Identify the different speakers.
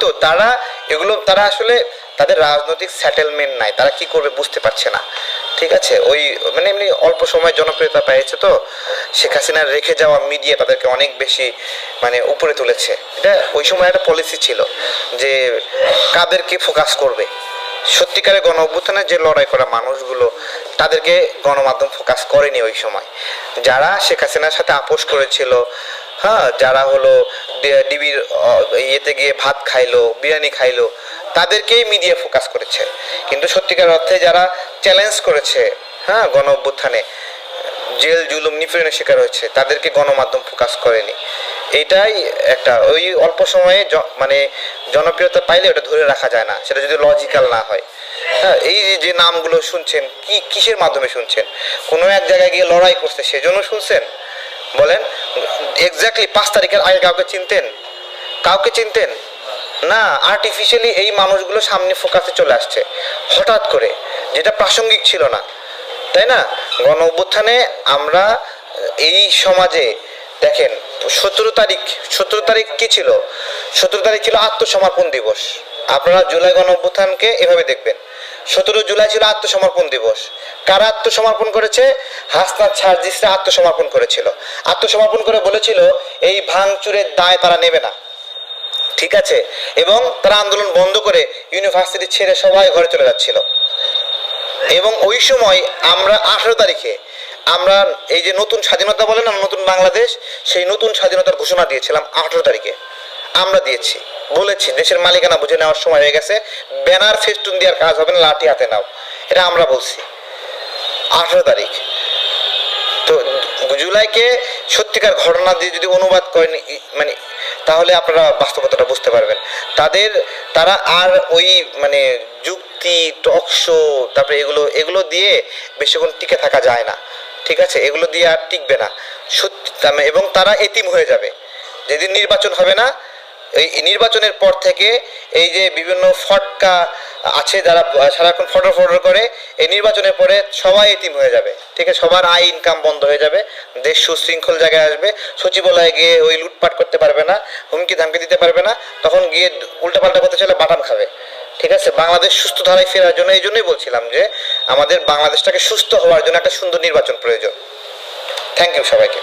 Speaker 1: তো তারা এগুলো, তারা আসলে তাদের রাজনৈতিক সেটেলমেন্ট নাই, তারা কি করবে বুঝতে পারছে না। ঠিক আছে? ওই মানে এমনি অল্প সময় জনপ্রিয়তা পেয়েছে তো, শেখ হাসিনার রেখে যাওয়া মিডিয়া তাদেরকে অনেক বেশি মানে উপরে তুলেছে। এটা ওই সময় একটা পলিসি ছিল যে কাদেরকে ফোকাস করবে। সত্যিকারের গণ অভ্যুত্থানে যে লড়াই করা মানুষগুলো, তাদেরকে গণমাধ্যম ফোকাস করেনি ওই সময়। যারা শেখ হাসিনার সাথে আপোষ করেছিল হ্যাঁ যারা হলো ডিবির ইয়েতে গিয়ে ভাত খাইলো, বিরিয়ানি খাইলো, তাদেরকেই মিডিয়া ফোকাস করেছে। কিন্তু সত্যিকার অর্থে যারা চ্যালেঞ্জ করেছে হ্যাঁ গণ অভ্যুত্থানে জেল জুলুম নিপীড়নের শিকার হয়েছে, তাদেরকে গণমাধ্যম ফোকাস করেনি। এইটাই একটা, ওই অল্প সময়ে মানে জনপ্রিয়তা পাইলে ওটা ধরে রাখা যায় না, সেটা যদি লজিক্যাল না হয়। হ্যাঁ এই যে নামগুলো শুনছেন, কি, কিসের মাধ্যমে শুনছেন? কোনো এক জায়গায় গিয়ে লড়াই করছে, সেজন্য শুনছেন? বলেন এক্স্যাক্টলি পাঁচ তারিখের আগে কাউকে চিনতেন? কাউকে চিনতেন? না আর্টিফিশিয়ালি এই মানুষগুলো সামনে ফোকাসে চলে আসছে। হঠাৎ করে, যেটা প্রাসঙ্গিক ছিল না। তাই না? গণ অভ্যুত্থানে আমরা এই সমাজে, দেখেন, সতেরো তারিখ সতেরো তারিখ কি ছিল? সতেরো তারিখ ছিল আত্মসমর্পণ দিবস। আপনারা জুলাই গণ অভ্যুত্থানকে এভাবে দেখবেন। সতেরো জুলাই ছিল আত্মসমর্পণ দিবস। কারা আত্মসমর্পণ করেছে? হাসনাত সার্জিসরা আত্মসমর্পণ করেছিল। আত্মসমর্পণ করে বলেছিল, এই ভাঙচুরের দায় তারা নেবে না। ঠিক আছে? এবং তারা আন্দোলন বন্ধ করে ইউনিভার্সিটি ছেড়ে সবাই ঘরে চলে যাচ্ছিল। এবং ওই সময় আমরা আঠেরো তারিখে আমরা এই যে নতুন স্বাধীনতা বলে না, নতুন বাংলাদেশ, সেই নতুন স্বাধীনতার ঘোষণা দিয়েছিলাম আঠেরো তারিখে। আমরা দিয়েছি। বলেছি, দেশের মালিকানা বুঝে নেওয়ার সময় হয়ে গেছে। ব্যানার ফেস্টুন দেওয়ার কাজ হবে না, লাঠি হাতে নাও। এটা আমরা বলছি। আঠেরো তারিখ। তো জুলাইকে সত্যিকার ঘটনা দিয়ে যদি অনুবাদ করেন মানে তাহলে আপনারা বাস্তবতাটা বুঝতে পারবেন। তাদের, তারা আর ওই মানে যুক্তি, টক শো, তারপরে এগুলো এগুলো দিয়ে বেশিক্ষণ টিকে থাকা যায় না। ঠিক আছে? এগুলো দিয়ে আর টিকবে না। সত্যি মানে- এবং তারা এতিম হয়ে যাবে। যেদিন নির্বাচন হবে না এই নির্বাচনের পর থেকে এই যে বিভিন্ন ফটকা আছে যারা সারাক্ষণ ফটো ফটো করে, এই নির্বাচনের পরে সবাই এতিম হয়ে যাবে। ঠিক আছে? সবার আয় ইনকাম বন্ধ হয়ে যাবে। দেশ সুশৃঙ্খল জায়গায় আসবে। সচিবালয়ে গিয়ে ওই লুটপাট করতে পারবে না, হুমকি ধামকি দিতে পারবে না, তখন গিয়ে উল্টাপাল্টা করতে চলে বাটাম খাবে। ঠিক আছে? বাংলাদেশ সুস্থ ধারায় ফেরার জন্য এই জন্যই বলছিলাম যে, আমাদের বাংলাদেশটাকে সুস্থ হওয়ার জন্য একটা সুন্দর নির্বাচন প্রয়োজন। থ্যাংক ইউ সবাইকে।